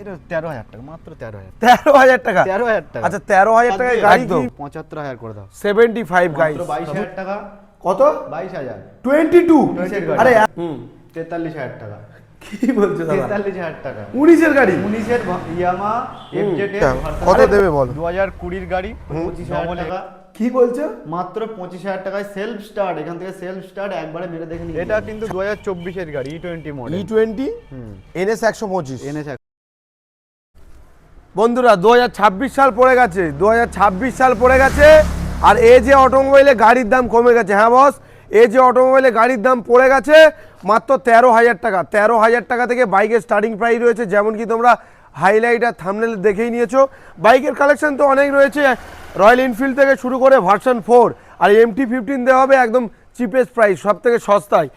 এটা তেরো হাজার টাকা মাত্র তেরো হাজার তেরো হাজার টাকা? তেরো হাজার টাকা। আচ্ছা তেরো হাজার টাকায় গাড়ি কি? পঁচাত্তর হাজার করে দাও। সেভেন্টি ফাইভ মাত্র বাইশ হাজার টাকা। কত? বাইশ হাজার। Twenty two. 20 এর গাড়ি। আরে হুম। তেতাল্লিশ হাজার টাকা। কি বলছো তেতাল্লিশ হাজার টাকা। উনিশের গাড়ি? উনিশের ইয়ামা এফজেড কত দেবে বলো? দু হাজার কুড়ির গাড়ি পঁচিশ হাজার টাকা। কি বলছো? মাত্র পঁচিশ হাজার টাকায় সেলফ স্টার্ট এখান থেকে সেলফ স্টার্ট একবারে মেরে দেখে এটা কিন্তু দু হাজার চব্বিশের গাড়ি ই টোয়েন্টি ই মডেল টোয়েন্টি এনএস একশো পঁচিশ। বন্ধুরা, দু হাজার ছাব্বিশ সাল পড়ে গেছে, দু হাজার ছাব্বিশ সাল পড়ে গেছে, আর এ যে অটোমোবাইলে গাড়ির দাম কমে গেছে হ্যাঁ বস এ যে অটোমোবাইলে গাড়ির দাম পড়ে গেছে, মাত্র তেরো হাজার টাকা, তেরো হাজার টাকা থেকে বাইকের স্টার্টিং প্রাইস রয়েছে যেমন কি তোমরা হাইলাইট আর থামনেল দেখেই নিয়েছো। বাইকের কালেকশন তো অনেক রয়েছে রয়্যাল এনফিল্ড থেকে শুরু করে ভার্সন ফোর আর এমটি ফিফটিন দেওয়া হবে একদম চিপেস্ট প্রাইস সব থেকে সস্তায়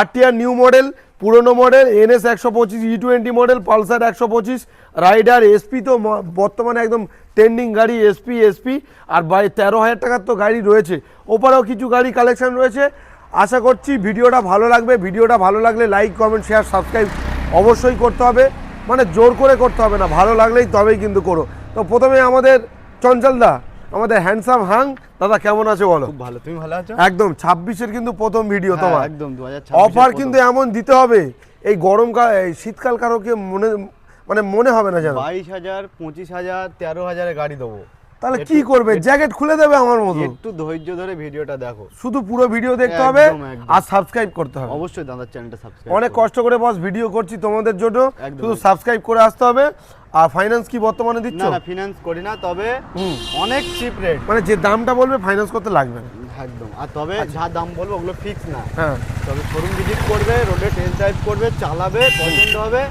আরটিআর নিউ মডেল পুরনো মডেল এনএস একশো পঁচিশ ই টোয়েন্টি মডেল, পালসার একশো পঁচিশ, রাইডার এসপি তো বর্তমানে একদম ট্রেন্ডিং গাড়ি এসপি এসপি আর বাই তেরো হাজার টাকার তো গাড়ি রয়েছে। ওপারেও কিছু গাড়ি কালেকশন রয়েছে। আশা করছি ভিডিওটা ভালো লাগবে। ভিডিওটা ভালো লাগলে লাইক কমেন্ট শেয়ার সাবস্ক্রাইব অবশ্যই করতে হবে। মানে জোর করে করতে হবে না। ভালো লাগলেই তবেই কিন্তু করো। তো প্রথমে আমাদের চঞ্চলদা আমাদের হ্যান্ডসাম হাং দাদা কেমন আছে বলো? খুব ভালো তুমি ভালো আছো? একদম ছাব্বিশের কিন্তু প্রথম ভিডিও হ্যাঁ, তোমার। একদম দু অফার কিন্তু এমন দিতে হবে এই গরমকাল এই শীতকাল কারও কারোকে মনে মানে মনে হবে না যেন। বাইশ হাজার পঁচিশ হাজার তেরো হাজারে গাড়ি দেবো। তাহলে কি করবে? জ্যাকেট খুলে দেবে আমার মতো। একটু ধৈর্য ধরে ভিডিওটা দেখো। শুধু পুরো ভিডিও দেখতে হবে। আর সাবস্ক্রাইব করতে হবে। অবশ্যই দাদার চ্যানেলটা সাবস্ক্রাইব অনেক কষ্ট করে বস ভিডিও করছি তোমাদের জন্য। শুধু সাবস্ক্রাইব করে আসতে হবে। আর ফাইন্যান্স কি বর্তমানে দিচ্ছ? না না ফিনান্স করি না তবে অনেক চিপ রেট মানে যে দামটা বলবে ফাইন্যান্স করতে লাগবে না। একদম। আর তবে যা দাম বলব ওগুলো ফিক্স না। হ্যাঁ। তবে শোরুম ভিজিট করবে রোডে টেস্ট ড্রাইভ করবে চালাবে পছন্দ হবে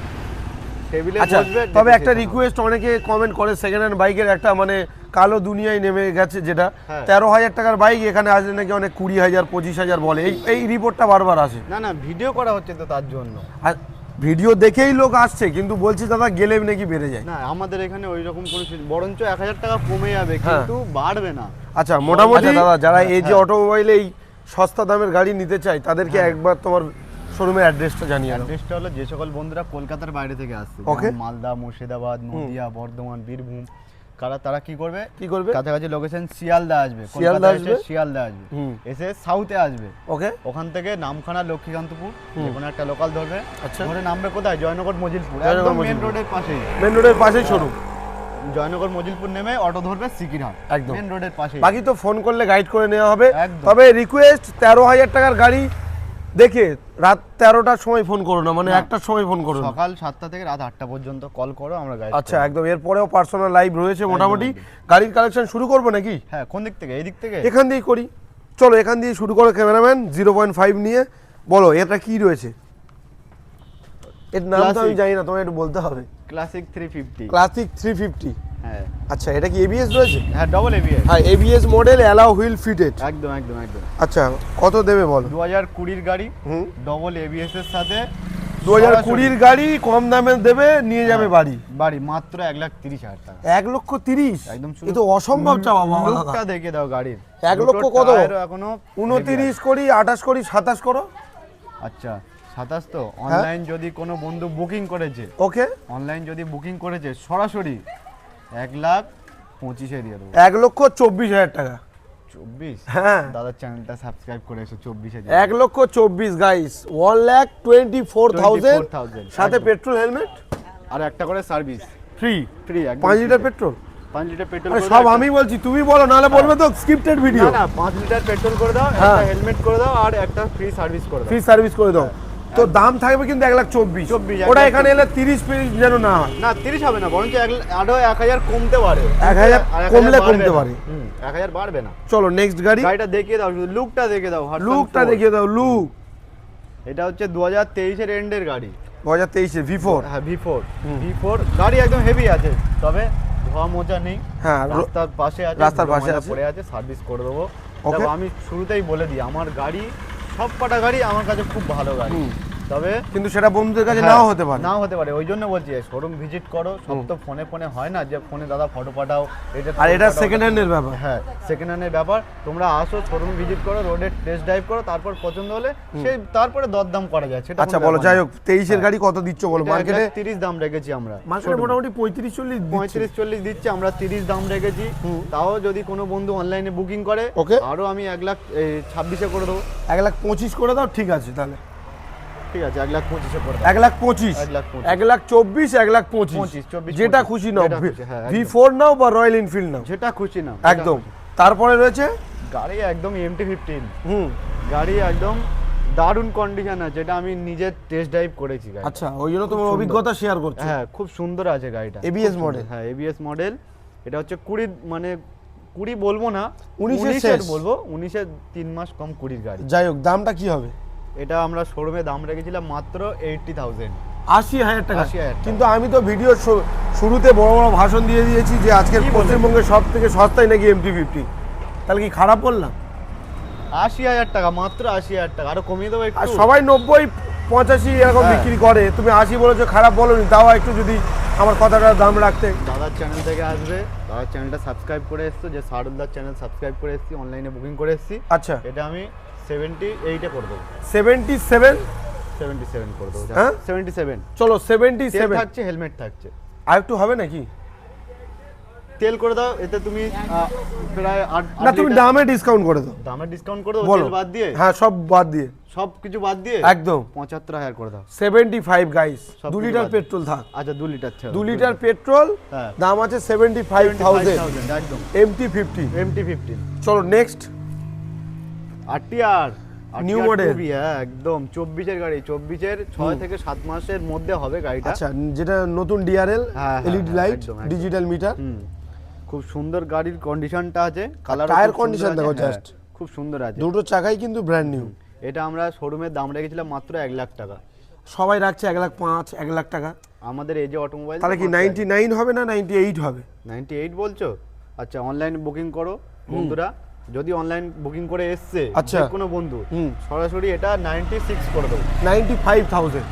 টেবিলে আচ্ছা বসবে তবে একটা রিকোয়েস্ট অনেকে কমেন্ট করে সেকেন্ড হ্যান্ড বাইকের একটা মানে কালো দুনিয়ায় নেমে গেছে যেটা। হ্যাঁ। তেরো হাজার টাকার বাইক এখানে আসলে নাকি অনেক কুড়ি হাজার পঁচিশ হাজার বলে। এই এই রিপোর্টটা বারবার আসে। না না ভিডিও করা হচ্ছে তো তার জন্য। আর ভিডিও দেখেই লোক আসছে কিন্তু বলছি দাদা গেলে নাকি বেড়ে যায় না আমাদের এখানে ওই রকম কোনো বরঞ্চ এক হাজার টাকা কমে যাবে হ্যাঁ। কিন্তু বাড়বে না আচ্ছা মোটামুটি আচ্ছা, দাদা যারা এই যে হ্যাঁ। অটোমোবাইলে এই সস্তা দামের গাড়ি নিতে চায় তাদেরকে একবার তোমার শোরুমের অ্যাড্রেসটা জানিয়ে দাও অ্যাড্রেসটা হলো যে সকল বন্ধুরা কলকাতার বাইরে থেকে আসছে. মালদা মুর্শিদাবাদ নদিয়া বর্ধমান বীরভূম কারা তারা কি করবে? কি করবে? কাছাকাছি লোকেশন শিয়ালদা আসবে শিয়ালদা আসবে? শিয়ালদা আসবে। এসে সাউথে আসবে। ওকে। ওখান থেকে নামখানা লক্ষ্মীকান্তপুর কোনো একটা লোকাল ধরবে। আচ্ছা। ধরে নামবে কোথায়? জয়নগর মজিলপুর। একদম মেন রোডের পাশেই। মেন রোডের পাশেই শোরুম জয়নগর মজিলপুর নেমে অটো ধরবে সিকিরহাট। একদম। মেন রোডের পাশেই। বাকি তো ফোন করলে গাইড করে নেওয়া হবে। তবে রিকোয়েস্ট তেরো হাজার টাকার গাড়ি দেখে রাত তেরোটার সময় ফোন করো না মানে একটার সময় ফোন করো না। সকাল সাতটা থেকে রাত আটটা পর্যন্ত কল করো আমরা গাড়ি আচ্ছা একদম এরপরেও পার্সোনাল লাইভ রয়েছে মোটামুটি। গাড়ির কালেকশন শুরু করব নাকি? হ্যাঁ কোন দিক থেকে? এই দিক থেকে? এখান দিয়েই করি। চলো এখান দিয়ে শুরু করো ক্যামেরাম্যান জিরো পয়েন্ট ফাইভ নিয়ে। বলো এটা কি রয়েছে? এর নাম তো আমি জানি না তোমায় একটু বলতে হবে। Classic three fifty classic three fifty হ্যাঁ। আচ্ছা এটা কি এবিএস রয়েছে? হ্যাঁ ডবল এবিএস হ্যাঁ ABS model alloy wheel fitted একদম একদম একদম। আচ্ছা কত দেবে বল? দু হাজার কুড়ির গাড়ি হুম। ডবল এবিএস এর সাথে। দু হাজার কুড়ির গাড়ি কম দামে দেবে নিয়ে যাবে বাড়ি। বাড়ি মাত্র এক লাখ তিরিশ হাজার টাকা। এক লক্ষ তিরিশ? একদম এ তো অসম্ভব চাওয়া বাবা লুকটা দেখে দাও গাড়ির। এক লক্ষ কত? এখনও উনতিরিশ করি আঠাশ করি সাতাশ করো। আচ্ছা। সাতাশ তো? অনলাইন যদি কোনো বন্ধু বুকিং করেছে ওকে। অনলাইন যদি বুকিং করেছে সরাসরি এক লাখ পঁচিশে দিয়ে দেবো। এক লক্ষ চব্বিশ হাজার টাকা। চব্বিশ? হ্যাঁ। দাদার চ্যানেলটা সাবস্ক্রাইব করে এসো চব্বিশে এক লক্ষ চব্বিশ guys one lakh twenty four thousand 24,000 সাথে পেট্রোল হেলমেট আর একটা করে সার্ভিস ফ্রি ফ্রি পাঁচ লিটার পেট্রোল পাঁচ লিটার পেট্রোল সব আমি বলছি তুমি বলো নাহলে বলবে তো স্ক্রিপ্টেড ভিডিও না পাঁচ লিটার পেট্রোল করে দাও হ্যাঁ। একটা হেলমেট করে দাও আর একটা ফ্রি সার্ভিস করে দাও। ফ্রি সার্ভিস করে দাও। তো দাম থাকবে কিন্তু এক লাখ চব্বিশ। 24, এক ওটা এখানে এলে তিরিশ ফিরিশ যেন না হয়। না তিরিশ হবে না বরঞ্চ এক আরও এক হাজার কমতে পারে। এক হাজার কমলে কমতে। পারে। এক হাজার বাড়বে না। চলো নেক্সট গাড়ি। গাড়িটা দেখিয়ে দাও লুকটা দেখে দাও লুকটা। দেখিয়ে দাও লুক এটা হচ্ছে দু হাজার তেইশের এন্ডের গাড়ি। দু হাজার তেইশে ভি ফোর হ্যাঁ ভি ফোর ভি ফোর গাড়ি একদম হেভি আছে তবে ধোয়া মোজা নেই। হ্যাঁ, রাস্তার পাশে আছে রাস্তার পাশে আছে। পড়ে আছে সার্ভিস করে দেবো. আমি শুরুতেই বলে দিই আমার গাড়ি সব কটা গাড়ি আমার কাছে খুব ভালো গাড়ি। তবে কিন্তু সেটা বন্ধুদের কাছে হ্যাঁ, নাও হতে পারে। নাও হতে পারে। ওই জন্য বলছি শোরুম ভিজিট করো। সব তো ফোনে ফোনে হয় না যে ফোনে দাদা ফটো পাঠাও এটা আর এটা সেকেন্ড হ্যান্ডের ব্যাপার। হ্যাঁ সেকেন্ড হ্যান্ডের ব্যাপার। তোমরা আসো শোরুম ভিজিট করো রোডে টেস্ট ড্রাইভ করো তারপর পছন্দ হলে সেই তারপরে দরদাম করা যায় সেটা আচ্ছা বলো যাই হোক তেইশের গাড়ি কত দিচ্ছ বলো? মার্কেটে তিরিশ দাম রেখেছি আমরা মার্কেটে মোটামুটি পঁয়ত্রিশ চল্লিশ পঁয়ত্রিশ চল্লিশ দিচ্ছে আমরা তিরিশ দাম রেখেছি। তাও যদি কোনো বন্ধু অনলাইনে বুকিং করে Okay. আরও আমি এক লাখ ছাব্বিশে করে দেবো। এক লাখ পঁচিশ করে দাও ঠিক আছে তাহলে। ঠিক আছে এক লাখ পঁচিশে করে এক লাখ পঁচিশ? এক লাখ পঁচিশ। এক লাখ চব্বিশ এক লাখ পঁচিশ? পঁচিশ, যেটা খুশি নাও হ্যাঁ, ভি ফোর নাও বা রয়্যাল এনফিল্ড নাও। যেটা খুশি না একদম। তারপরে রয়েছে? গাড়ি একদম এমটি ফিফটিন হুম। গাড়ি একদম দারুণ কন্ডিশন আছে এটা আমি নিজে টেস্ট ড্রাইভ করেছি আচ্ছা ওই জন্য তোমার অভিজ্ঞতা শেয়ার করছ। হ্যাঁ খুব সুন্দর আছে গাড়িটা। ABS model? হ্যাঁ এবিএস মডেল এটা হচ্ছে কুড়ি মানে কুড়ি বলব না উনিশের বলব উনিশের তিন মাস কম কুড়ির গাড়ি। যাই হোক দামটা কি হবে? এটা আমরা শোরুমে দাম রেখেছিলাম মাত্র এইটটি থাউজেন্ড আশি হাজার টাকা। 80,000 টাকা। কিন্তু আমি তো ভিডিও শুরুতে বড় বড় ভাষণ দিয়ে দিয়েছি যে আজকের? পশ্চিমবঙ্গের সব থেকে সস্তায় নাকি এমটি ফিফটি তাহলে কি খারাপ বললাম? আশি হাজার টাকা মাত্র আশি হাজার টাকা। আরও কমিয়ে দেবো আর সবাই নব্বই পঁচাশি এরকম হ্যাঁ। বিক্রি করে। তুমি আশি বলেছ খারাপ বলনি। তাও একটু যদি আমার কথাটার দাম রাখতে। দাদার চ্যানেল থেকে আসবে। দাদার চ্যানেলটা সাবস্ক্রাইব করে এসছো। যে সারুলদার চ্যানেল সাবস্ক্রাইব করে এসছি অনলাইনে বুকিং করে এসছি। আচ্ছা। এটা আমি সেভেন্টি এইটে করে দেবো সেভেন্টি সেভেন সেভেন্টি সেভেন করে দেবো হ্যাঁ? সেভেন্টি সেভেন চলো সেভেন্টি সেভেন থাকছে হেলমেট থাকছে। আর একটু হবে নাকি? তেল করে দাও এতে তুমি প্রায় না তুমি দামে ডিসকাউন্ট করে দাও। দামের ডিসকাউন্ট করে দাও তেল বাদ দিয়ে? হ্যাঁ সব বাদ দিয়ে। সব কিছু বাদ দিয়ে? একদম। পঁচাত্তর হাজার করে দাও। সেভেন্টি ফাইভ গাইস দু লিটার পেট্রোল থাক। আচ্ছা দু লিটার দু লিটার পেট্রোল হ্যাঁ। দাম আছে সেভেন্টি ফাইভ থাউজেন্ড একদম। এমটি ফিফটি এমটি ফিফটিন চলো নেক্সট আরটিআর New model। হ্যাঁ একদম। চব্বিশের গাড়ি চব্বিশের ছয় থেকে সাত মাসের মধ্যে হবে গাড়িটা। আচ্ছা যেটা নতুন ডিআরএল হ্যাঁ, এলইডি হ্যাঁ, লাইট। ডিজিটাল মিটার খুব সুন্দর গাড়ির কন্ডিশনটা আছে কালার টায়ার condition দেখো just। খুব সুন্দর আছে। দুটো চাকাই কিন্তু ব্র্যান্ড নিউ এটা আমরা শোরুমের দাম রেখেছিলাম মাত্র এক লাখ টাকা। সবাই রাখছে এক লাখ পাঁচ এক লাখ টাকা। আমাদের এই যে অটোমোবাইল তাহলে কি নাইনটি নাইন হবে না নাইনটি এইট হবে? নাইনটি এইট বলছো? আচ্ছা অনলাইন বুকিং করো বন্ধুরা। যদি অনলাইন বুকিং করে এসছে আচ্ছা। কোনো বন্ধু। সরাসরি এটা নাইনটি সিক্স করে দেবো। নাইনটি ফাইভ থাউজেন্ড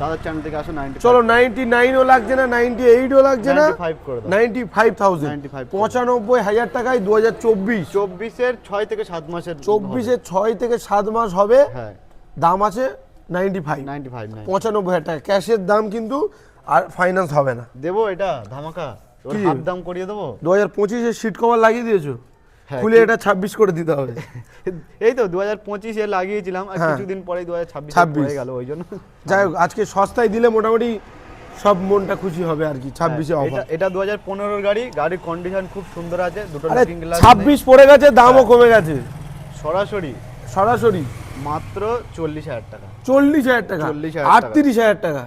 দাদার চ্যানেল থেকে আসো নাইনটি চলো নাইনটি নাইনও লাগছে না নাইনটি এইটও লাগছে না? 95 করে। নাইনটি ফাইভ থাউজেন্ড 95 করে দাও। পঁচানব্বই হাজার টাকায় দু হাজার চব্বিশ। চব্বিশের ছয় থেকে সাত মাসের চব্বিশের ছয় থেকে সাত মাস হবে। হ্যাঁ। দাম আছে নাইনটি ফাইভ নাইনটি ফাইভ পঁচানব্বই হাজার টাকা। ক্যাশের দাম কিন্তু আর ফাইন্যান্স হবে না। দেবো এটা ধামাকা। হাফ দাম করিয়ে দেবো? দু হাজার পঁচিশে সিট কভার লাগিয়ে দিয়েছ? খুলে এটা ছাব্বিশ করে দিতে হবে। এই তো দু হাজার পঁচিশে লাগিয়েছিলাম আর হ্যাঁ। কিছুদিন পরে দু হাজার ছাব্বিশ। 26 হয়ে গেল ওই জন্য। যাই হোক আজকে সস্তায় দিলে মোটামুটি সব মনটা খুশি হবে আর কি ছাব্বিশে হ্যাঁ, অফার এটা এটা দু হাজার পনেরোর গাড়ি গাড়ির কন্ডিশন খুব সুন্দর আছে দুটো ছাব্বিশ পড়ে গেছে দামও কমে গেছে। সরাসরি? সরাসরি? মাত্র চল্লিশ হাজার টাকা। চল্লিশ হাজার টাকা 40,000 টাকা। আটত্রিশ হাজার টাকা।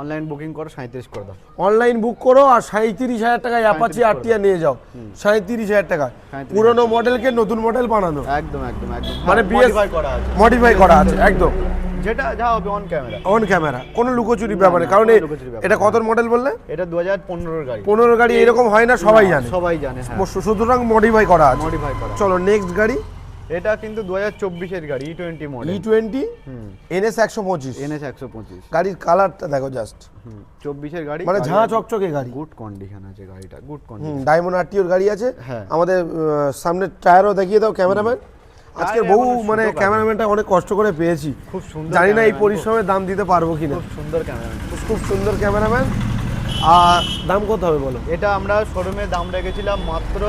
অনলাইন বুকিং করো সাঁত্রিশ করে দাও। অনলাইন বুক করো আর সাঁত্রিশ হাজার টাকায় অ্যাপাচি 37 আরটিআর নিয়ে যাও। সাঁত্রিশ হাজার টাকা। 37,000 পুরনো মডেলকে নতুন মডেল বানানো। একদম একদম একদম। মানে হ্যাঁ, BS modify করা আছে। মডিফাই করা আছে একদম। যেটা যা হবে অন ক্যামেরা অন ক্যামেরা কোনো লুকোচুরি ব্যাপারে। কারণ এটা কত মডেল বললে? এটা দু হাজার পনেরোর গাড়ি। পনেরো গাড়ি এরকম হয় না সবাই জানে। সবাই জানে হ্যাঁ। সুতরাং মডিফাই করা আছে। মডিফাই করা চলো নেক্সট গাড়ি। এটা কিন্তু দু হাজার চব্বিশের গাড়ি ই টোয়েন্টি ই মডেল টোয়েন্টি হুম। এনএস একশো পঁচিশ। এনএস একশো পঁচিশ। গাড়ির কালারটা দেখো জাস্ট চব্বিশের গাড়ি। মানে ঝাঁ চকচকে গাড়ি। গুড কন্ডিশন আছে গাড়িটা গুড কন্ডিশন ডায়মন্ড আরটিওর গাড়ি আছে। হ্যাঁ। আমাদের আহ, সামনে টায়ারও দেখিয়ে দাও ক্যামেরাম্যান আজকে বহু মানে ক্যামেরাম্যানটা অনেক কষ্ট করে পেয়েছি। খুব সুন্দর জানি না এই পরিশ্রমের দাম দিতে পারব কিনা। খুব সুন্দর ক্যামেরা খুব সুন্দর ক্যামেরাম্যান আর দাম কত হবে বলো? এটা আমরা শোরুমে দাম রেখেছিলাম মাত্র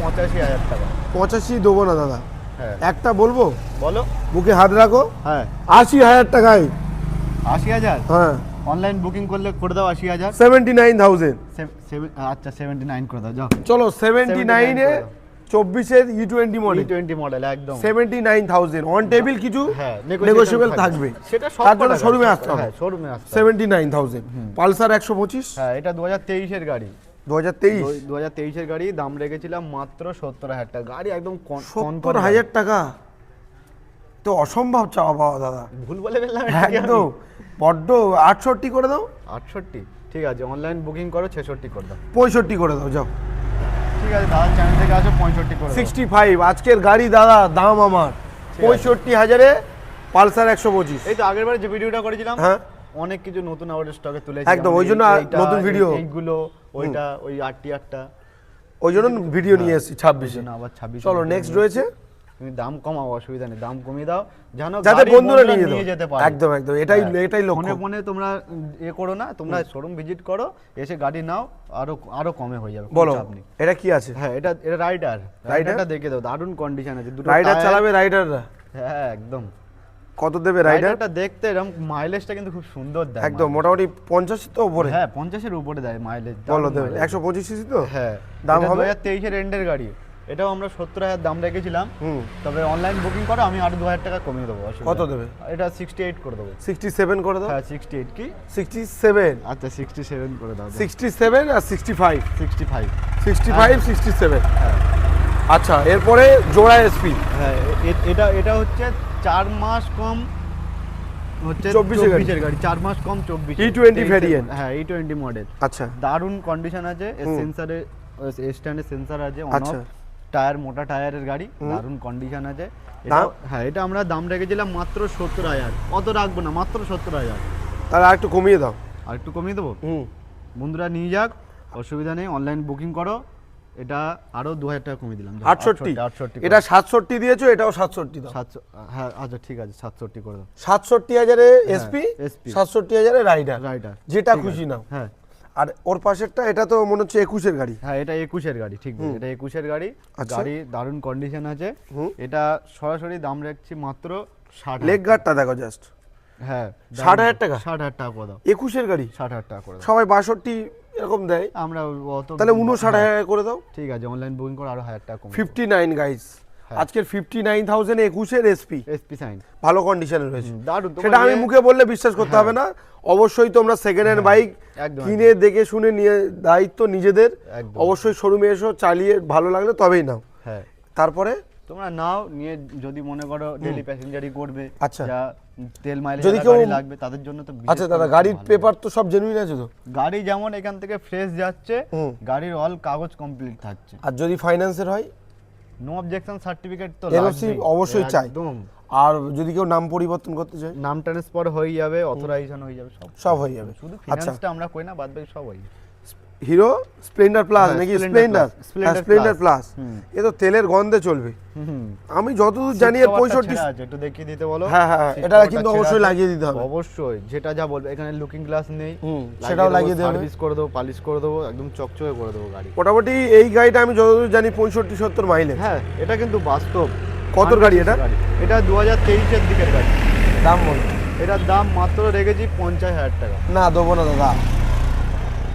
পঁচাশি হাজার টাকা। পঁচাশি দেবো না দাদা। একটা বলব? বলো। বুকে হাত রাখো। হ্যাঁ। আশি হাজার টাকায়। আশি হাজার? হ্যাঁ। অনলাইন বুকিং করলে করে দাও আশি হাজার। Seventy nine thousand. আচ্ছা সেভেন্টি নাইন করে দাও যাও। চলো সেভেন্টি নাইনে চব্বিশের E twenty model twenty model একদম। Seventy nine thousand. On table কিছু হ্যাঁ নেগোসিয়েবল থাকবে। সেটা তার জন্য শোরুমে আসতে হবে। হ্যাঁ শোরুমে আসতে হবে। Seventy nine thousand. পালসার একশো পঁচিশ। হ্যাঁ এটা দু হাজার তেইশের গাড়ি। দু হাজার তেইশ? দু হাজার তেইশের গাড়ি দাম রেখেছিলাম মাত্র সত্তর হাজার টাকা। গাড়ি একদম সত্তর হাজার টাকা? তো অসম্ভব চাওয়া পাওয়া দাদা। ভুল বলে ফেললাম? একদম। বড্ড আটষট্টি করে দাও। আটষট্টি। ঠিক আছে অনলাইন বুকিং করো ছেষট্টি করে দাও। পঁয়ষট্টি করে দাও যাও। ঠিক আছে চ্যানেল থেকে আসো পঁয়ষট্টি করে সিক্সটি ফাইভ আজকের গাড়ি দাদা দাম আমার। পঁয়ষট্টি হাজারে পালসার একশো পঁচিশ। এই তো আগের বার যে ভিডিওটা করেছিলাম হ্যাঁ। অনেক কিছু নতুন আবার স্টকে তুলেছি একদম, ওই জন্য নতুন video। এইগুলো ওইটা ওই আটটি আটটা। ওই জন্য ভিডিও নিয়ে এসেছি ছাব্বিশে। জন্য আবার ছাব্বিশ চলো নেক্সট রয়েছে? তুমি দাম কমাও অসুবিধা নেই দাম কমিয়ে দাও। জানো যাতে বন্ধুরা নিয়ে যেতে পারে। একদম একদম এটাই হ্যাঁ। এটাই লক্ষ্য। ফোনে তোমরা এ করো না তোমরা শোরুম ভিজিট করো এসে গাড়ি নাও আরও আরও কমে হয়ে যাবে বলো চাপ নেই। এটা কি আছে? হ্যাঁ এটা এটা রাইডার রাইডারটা দেখে দাও দারুণ কন্ডিশন আছে দুটো রাইডার চালাবে রাইডাররা হ্যাঁ একদম। কত দেবে রাইডারটা দেখতে এরকম মাইলেজটা কিন্তু খুব সুন্দর দেয় একদম মোটামুটি পঞ্চাশ তো উপরে। হ্যাঁ পঞ্চাশের উপরে দেয় মাইলেজ বলো দেবে একশো পঁচিশ সিসি তো? হ্যাঁ দাম হবে? হবে তেইশের এন্ডের গাড়ি। এটাও আমরা সত্তর হাজার দাম রেখেছিলাম। হুম। তবে অনলাইন বুকিং করো আমি আরও দু হাজার টাকা কমিয়ে দেবো কত দেবে? এটা সিক্সটি এইট করে দেবো। সিক্সটি সেভেন করে দাও? হ্যাঁ সিক্সটি এইট কি? সিক্সটি সেভেন আচ্ছা সিক্সটি সেভেন করে দাও। সিক্সটি সেভেন আর sixty five sixty five sixty five sixty seven হ্যাঁ। আচ্ছা এরপরে জোড়া এসপি হ্যাঁ এটা এটা হচ্ছে চার মাস কম হচ্ছে 24 এর গাড়ি। চব্বিশের গাড়ি চার মাস কম চব্বিশ E20 variant। হ্যাঁ ই টোয়েন্টি মডেল আচ্ছা। দারুণ কন্ডিশন আছে সেন্সারে স্ট্যান্ডে সেন্সার আছে আচ্ছা। টায়ার মোটা টায়ারের গাড়ি দারুণ কন্ডিশন আছে। হ্যাঁ এটা আমরা দাম রেখেছিলাম মাত্র সত্তর হাজার। অত রাখব না মাত্র সত্তর হাজার। তাহলে আর একটু কমিয়ে দাও। আর একটু কমিয়ে দেবো? বন্ধুরা নিয়ে যাক অসুবিধা নেই অনলাইন বুকিং করো। এটা আরও দু হাজার টাকা কমিয়ে দিলাম। আটষট্টি। আটষট্টি এটা সাতষট্টি দিয়েছ এটাও সাতষট্টি দাও। হ্যাঁ আচ্ছা ঠিক আছে সাতষট্টি করে দাও। সাতষট্টি হাজারে এসপি SP সাতষট্টি হাজারে রাইডার। রাইটার যেটা খুশি নাও। হ্যাঁ। আর ওর পাশেরটা এটা তো মনে হচ্ছে একুশের গাড়ি। হ্যাঁ এটা একুশের গাড়ি ঠিক এটা একুশের গাড়ি। আচ্ছা। গাড়ি দারুণ কন্ডিশন আছে। এটা সরাসরি দাম রাখছি মাত্র ষাট লেগ গার্ডটা দেখো জাস্ট হ্যাঁ ষাট হাজার টাকা? ষাট হাজার টাকা করে দাও। একুশের গাড়ি? ষাট হাজার টাকা করে দাও। সবাই বাষট্টি এরকম দেয়। আমরা অত তাহলে উনষাট হ্যাঁ, হাজার করে দাও। ঠিক আছে অনলাইন বুকিং করে আরও হাজার টাকা কম ফিফটি নাইন গাইস হ্যাঁ। আজকের ফিফটি নাইন থাউজেন্ড একুশের এসপি এসপি সাইন ভালো কন্ডিশনে রয়েছে সেটা আমি ইয়ে- মুখে বললে বিশ্বাস করতে হবে না। অবশ্যই তোমরা সেকেন্ড হ্যান্ড বাইক কিনে দেখে শুনে নিয়ে দায়িত্ব নিজেদের। অবশ্যই শোরুমে এসো চালিয়ে ভালো লাগলে তবেই নাও। হ্যাঁ। তারপরে তোমরা নাও নিয়ে যদি মনে করো ডেলি প্যাসেঞ্জারই করবে আচ্ছা। যা তেল মাইলেজ যদি কেউ- লাগবে তাদের জন্য তো আচ্ছা দাদা গাড়ির পেপার তো সব জেনুইন আছে তো? গাড়ি যেমন এখান থেকে ফ্রেশ যাচ্ছে গাড়ির অল কাগজ কমপ্লিট থাকছে। আর যদি ফাইন্যান্সের হয়? নো অবজেকশন সার্টিফিকেট তো লাগবেই। অবশ্যই চাই। একদম। আর যদি কেউ নাম পরিবর্তন করতে চায়? নাম ট্রান্সফার হয়ে যাবে অথরাইজেশন হয়ে যাবে সব। সব হয়ে যাবে। শুধু আচ্ছা। ফিনান্সটা আমরা কই না বাদ বাকি সব হয়ে যাবে। হিরো স্প্লেন্ডার প্লাস নাকি স্প্লেন্ডার স্প্লেন্ডার প্লাস এ তো তেলের গন্ধে চলবে। আমি যতদূর জানি এর পঁয়ষট্টি একটু দেখিয়ে দিতে বলো। হ্যাঁ, হ্যাঁ, হ্যাঁ, এটা কিন্তু অবশ্যই লাগিয়ে দিতে হবে। অবশ্যই যেটা যা বলবে এখানে লুকিং গ্লাস নেই। সেটাও লাগিয়ে দেবে। সার্ভিস করে দেবো পালিশ করে দেবো একদম চকচকে করে দেবো গাড়ি। মোটামুটি এই গাড়িটা আমি যতদূর জানি পঁয়ষট্টি সত্তর মাইলেজ হ্যাঁ এটা কিন্তু বাস্তব। কত গাড়ি এটা? এটা দু হাজার তেইশের দিকের গাড়ি। দাম বলো। এটার দাম মাত্র রেখেছি পঞ্চাশ হাজার টাকা। না দেবো না দাদা।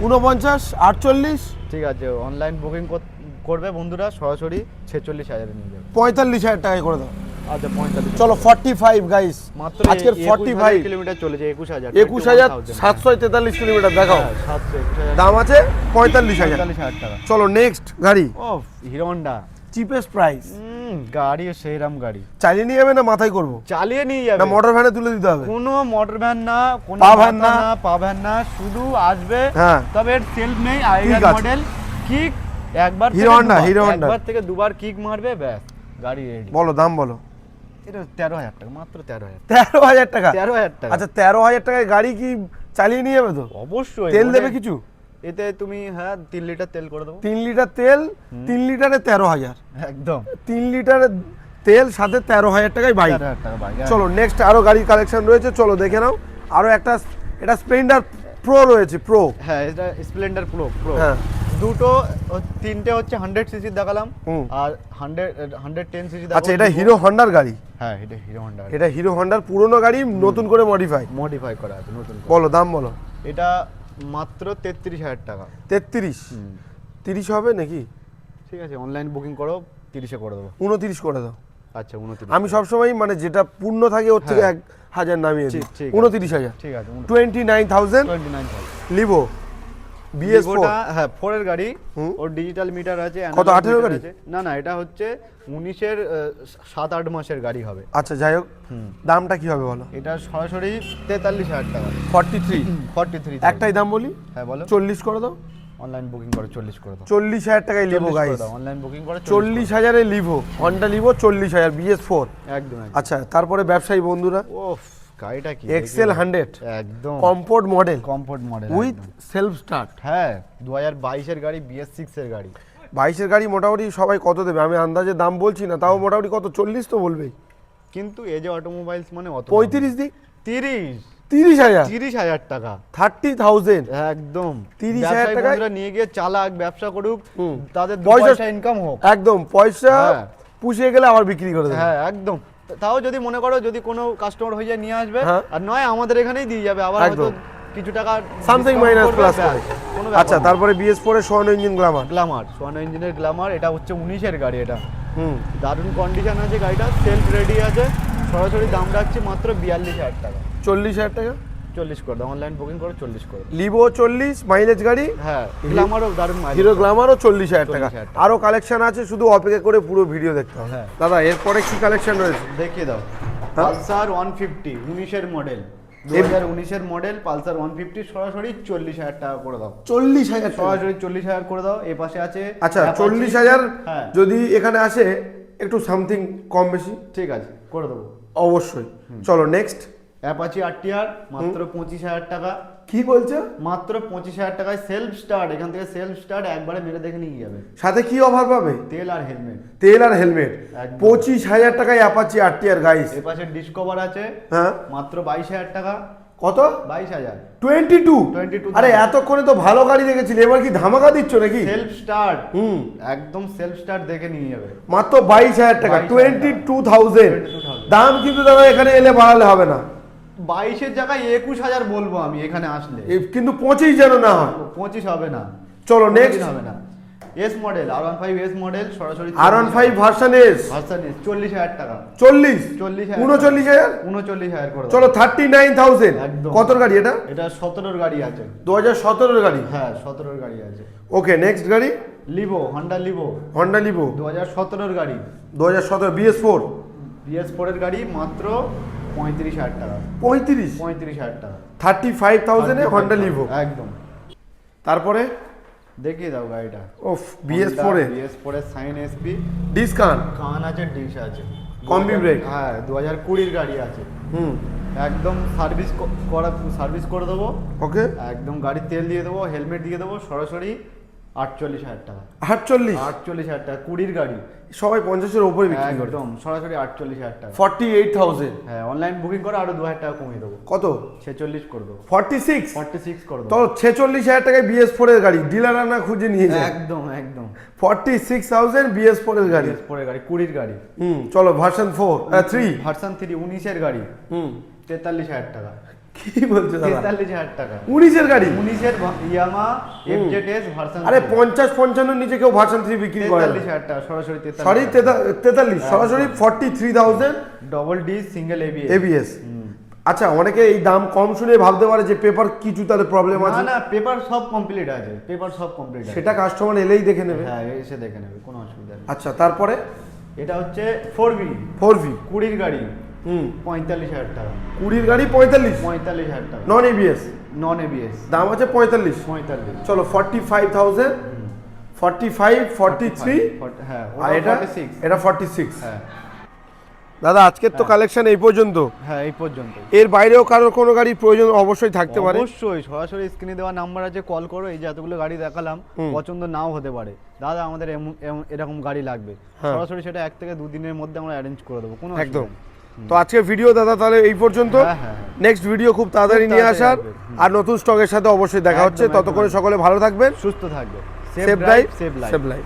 উনপঞ্চাশ আটচল্লিশ? ঠিক আছে অনলাইন বুকিং করবে বন্ধুরা সরাসরি ছেচল্লিশ হাজারে নিয়ে যাবে। পঁয়তাল্লিশ হাজার টাকায় করে দাও। আচ্ছা পঁয়তাল্লিশ চলো ফর্টি ফাইভ গাইস মাত্র আজকের ফর্টি ফাইভ কিলোমিটার চলেছে একুশ হাজার। একুশ হাজার সাতশো তেতাল্লিশ কিলোমিটার দেখাও। হ্যাঁ, দাম আছে পঁয়তাল্লিশ হাজার। টাকা। চলো নেক্সট গাড়ি। ও হিরো হন্ডা চিপেস্ট প্রাইস গাড়ি সেইরাম গাড়ি। চালিয়ে নিয়ে যাবে না মাথায় করব? চালিয়ে নিয়ে যাবে। না মোটর ভ্যানে তুলে দিতে হবে। কোনো মোটর ভ্যান না কোনো পা ভ্যান না। পা ভ্যান না শুধু আসবে। হ্যাঁ। তবে এর সেলফ নেই আছে। মডেল কিক একবার Honda, দুবার- Hero Honda। একবার থেকে দুবার কিক মারবে ব্যাস গাড়ি রেডি বলো দাম বলো। এটা তেরো হাজার টাকা মাত্র তেরো হাজার তেরো হাজার টাকা? তেরো হাজার টাকা। আচ্ছা তেরো হাজার টাকায় গাড়ি কি চালিয়ে নিয়ে যাবে তো? অবশ্যই তেল দেবে কিছু? এতে তুমি হ্যাঁ তিন লিটার তেল করে দেবো। তিন লিটার তেল তিন লিটারে তেরো হাজার। একদম। তিন লিটারের তেল সাথে তেরো হাজার টাকায় বাইক বাইক চলো নেক্সট আরও গাড়ির কালেকশন রয়েছে চলো দেখে নাও। আরও একটা এটা স্প্লেন্ডার প্রো রয়েছে প্রো হ্যাঁ এটা স্প্লেন্ডার প্রো প্রো হ্যাঁ। দুটো তিনটে হচ্ছে হান্ড্রেড সিসি দেখালাম। আর হান্ড্রেড হান্ড্রেড টেন সিসি আচ্ছা এটা হিরো হন্ডার গাড়ি? হ্যাঁ এটা হিরো হন্ডা এটা হিরো হন্ডার পুরনো গাড়ি নতুন করে মডিফাই মডিফাই করা আছে নতুন বলো দাম বলো। এটা মাত্র তেত্রিশ হাজার টাকা। তেত্রিশ? তিরিশ হবে নাকি? ঠিক আছে অনলাইন বুকিং করো তিরিশে করে দেবো। উনত্রিশ করে দাও। আচ্ছা উনত্রিশ আমি সবসময় মানে যেটা পূর্ণ থাকে ওর থেকে হ্যাঁ। এক হাজার নামিয়ে দিই। উনত্রিশ হাজার। ঠিক আছে twenty nine thousand. Livo BS four হ্যাঁ ফোরের গাড়ি। ওর ডিজিটাল মিটার আছে কত, 18 গাড়ি? না না এটা হচ্ছে উনিশের সাত আট মাসের গাড়ি হবে। আচ্ছা যাই হোক দামটা কি হবে বলো? এটা সরাসরি তেতাল্লিশ হাজার টাকা। ফর্টি থ্রি ফর্টি থ্রি একটাই দাম বলি? হ্যাঁ বলো। চল্লিশ করে দাও। অনলাইন বুকিং করে চল্লিশ করে দাও। চল্লিশ হাজার টাকায় লিভো গাইস অনলাইন বুকিং করে চল্লিশ হাজারে লিভো হন্ডা লিভো চল্লিশ হাজার বিএস ফোর একদম একদম। আচ্ছা তারপরে ব্যবসায়ী বন্ধুরা? ওফ। গাড়িটা কি? এক্সেল হান্ড্রেড একদম। Comfort model comfort model with self start হ্যাঁ দু হাজার বাইশের গাড়ি বিএস সিক্স এর গাড়ি। বাইশের গাড়ি মোটামুটি সবাই কত দেবে? আমি আন্দাজে দাম বলছি না তাও মোটামুটি কত? চল্লিশ তো বলবেই। কিন্তু এই যে অটোমোবাইলস মানে অত পঁয়ত্রিশ দিক তিরিশ। তিরিশ হাজার? তিরিশ হাজার টাকা। Thirty thousand. একদম। 30,000 ব্যবসায়ী টাকায়? বন্ধুরা নিয়ে গিয়ে চালাক ব্যবসা করুক। তাদের পয়সা ইনকাম হোক। একদম পয়সা হ্যাঁ। পুষিয়ে গেলে আবার বিক্রি করে দেবে। হ্যাঁ একদম। তাও যদি মনে করো যদি কোনো কাস্টমার হয়ে যায় নিয়ে আসবে। হ্যাঁ। আর নয় আমাদের এখানেই দিয়ে যাবে। আবার হয়তো কিছু টাকা সামথিং মাইনাস প্লাস করে। আচ্ছা তারপরে বিএস4 এর সোয়ান ইঞ্জিন গ্ল্যামার গ্ল্যামার সোয়ান ইঞ্জিনের গ্ল্যামার এটা হচ্ছে 19 এর গাড়ি এটা। হুম। দারুণ কন্ডিশন আছে গাড়িটা সেলফ রেডি আছে। সরাসরি দাম রাখছি মাত্র বিয়াল্লিশ হাজার টাকা। চল্লিশ হাজার টাকা? চল্লিশ করে দাও অনলাইন বুকিং করে চল্লিশ করে। লিভো চল্লিশ মাইলেজ গাড়ি? হ্যাঁ গ্ল্যামারও দারুণ। হিরো গ্লামারও চল্লিশ হাজার টাকা। আরও কালেকশন আছে শুধু অপেক্ষা করে পুরো ভিডিও দেখতে হবে। হ্যাঁ। দাদা এরপরে কি কালেকশন রয়েছে? দেখিয়ে দাও? পালসার ওয়ান ফিফটি উনিশের মডেল দু হাজার উনিশের মডেল পালসার ওয়ান ফিফটি সরাসরি চল্লিশ হাজার টাকা করে দাও। চল্লিশ হাজার সরাসরি চল্লিশ হাজার করে দাও। এ পাশে আছে আচ্ছা চল্লিশ হাজার হ্যাঁ। যদি এখানে আসে একটু সামথিং কম বেশি? ঠিক আছে করে দেবো। অবশ্যই। চলো নেক্সট অ্যাপাচি আরটিআর মাত্র পঁচিশ হাজার টাকা। কি বলছো? মাত্র পঁচিশ হাজার টাকায় সেলফ স্টার্ট এখান থেকে সেলফ স্টার্ট একবারে মেরে দেখে নিয়ে যাবে। সাথে কি অফার পাবে? তেল আর হেলমেট তেল আর হেলমেট পঁচিশ হাজার টাকায় অ্যাপাচি আর টিয়ার গাইস এ পাশে ডিসকভার আছে। হ্যাঁ। মাত্র বাইশ হাজার টাকা। কত? বাইশ হাজার। Twenty two. 22 আরে এতক্ষণে তো ভালো গাড়ি দেখেছিলি। এবার কি ধামাকা দিচ্ছ নাকি? সেলফ স্টার্ট হুম। একদম সেলফ স্টার্ট দেখে নিয়ে যাবে। মাত্র বাইশ হাজার টাকা। টোয়েন্টি টু থাউজেন্ড দাম কিন্তু দাদা এখানে এলে বাড়ালে হবে না। বাইশের জায়গায় একুশ হাজার বলব আমি এখানে আসলে। কিন্তু পঁচিশ যেন না হয়। পঁচিশ হবে না। চলো নেক্সট হবে না। S model R one five S model সরাসরি R one five version S version S চল্লিশ হাজার টাকা। চল্লিশ? চল্লিশ হাজার উনচল্লিশ হাজার? উনচল্লিশ হাজার করে চলো থার্টি নাইন থাউজেন্ড একদম। কতর গাড়ি এটা? এটা সতেরোর গাড়ি আছে। দু হাজার সতেরোর গাড়ি? হ্যাঁ সতেরোর গাড়ি আছে। ওকে নেক্সট গাড়ি? Livo Honda Livo Honda Livo দু হাজার সতেরোর গাড়ি। দু হাজার সতেরো বিএস ফোর বিএস ফোরের গাড়ি মাত্র পঁয়ত্রিশ হাজার টাকা। পঁয়ত্রিশ? পঁয়ত্রিশ হাজার টাকা। থার্টি ফাইভ থাউজেন্ডে হন্ডা লিভো একদম। তারপরে? দেখিয়ে দাও গাড়িটা। ওফ বিএস ফোরে বিএস ফোরের সাইন এসপি ডিসকাউন্ট কান? আছে ডিশ আছে। Combi brake? হ্যাঁ দু হাজার কুড়ির গাড়ি আছে। হুম। একদম সার্ভিস করা সার্ভিস করে দেবো। ওকে একদম গাড়ির তেল দিয়ে দেবো হেলমেট দিয়ে দেবো সরাসরি আটচল্লিশ হাজার টাকা। আটচল্লিশ? আটচল্লিশ হাজার টাকা কুড়ির গাড়ি। সবাই পঞ্চাশের ওপরে বিক্রি করে। একদম সরাসরি আটচল্লিশ হাজার টাকা। Forty eight thousand. হ্যাঁ অনলাইন বুকিং করে আরও দু হাজার টাকা কমিয়ে দেবো। কত? ছেচল্লিশ করে দেবো। Forty six? ফর্টি সিক্স করে তো দেবো ছেচল্লিশ হাজার টাকায় বিএস ফোরের গাড়ি ডিলার না খুঁজে নিয়ে যায়। একদম একদম। ফর্টি সিক্স থাউজেন্ড বিএস ফোরের গাড়ি বিএস ফোরের গাড়ি। কুড়ির গাড়ি। হুম চলো version four three version three উনিশের গাড়ি। হুম। তেতাল্লিশ হাজার টাকা। কি বলছো দাদা? তেতাল্লিশ হাজার টাকা। উনিশের গাড়ি? উনিশের ইয়ামা এফজেডএস ভার্সন আরে পঞ্চাশ পঞ্চান্ন নিচে কেউ ভার্সন থ্রি বিক্রি করে তেতাল্লিশ হাজার টাকা সরাসরি সরি তেতাল্লিশ তেতাল্লিশ সরাসরি forty three thousand double D single ABS আচ্ছা অনেকে এই দাম কম শুনে ভাবতে পারে যে পেপার কিছু তাহলে প্রবলেম আছে? না পেপার সব কমপ্লিট আছে। পেপার সব কমপ্লিট আছে। সেটা কাস্টমার এলেই দেখে নেবে। হ্যাঁ এসে দেখে নেবে কোনো অসুবিধা নেই। আচ্ছা তারপরে? এটা হচ্ছে ফোর বি ফোর ভি কুড়ির গাড়ি। হুম। পঁয়তাল্লিশ হাজার টাকা। কুড়ির গাড়ি পঁয়তাল্লিশ? পঁয়তাল্লিশ হাজার টাকা। নন এবিএস নন এবিএস দাম আছে পঁয়তাল্লিশ? পঁয়তাল্লিশ। চলো forty five thousand forty five forty three হ্যাঁ এটা? সিক্স এটা ফর্টি সিক্স হ্যাঁ। দাদা আজকের তো কালেকশন এই পর্যন্ত। হ্যাঁ এই পর্যন্ত। এর বাইরেও কারোর কোনো গাড়ির প্রয়োজন অবশ্যই থাকতে পারে। অবশ্যই সরাসরি স্ক্রিনে দেওয়া নাম্বার আছে কল করো এই যে এতগুলো গাড়ি দেখালাম পছন্দ নাও হতে পারে। দাদা আমাদের এরকম গাড়ি লাগবে। হ্যাঁ। সরাসরি সেটা এক থেকে দুদিনের মধ্যে আমরা অ্যারেঞ্জ করে দেবো কোনো একদম। তো আজকে ভিডিও দাদা তাহলে এই পর্যন্ত। হ্যাঁ, হ্যাঁ, হ্যাঁ। নেক্সট ভিডিও খুব তাড়াতাড়ি নিয়ে আসার। আর নতুন স্টকের সাথে অবশ্যই দেখা হচ্ছে। ততক্ষণে সকলে ভালো থাকবেন। সুস্থ থাকবেন। Safe save life save life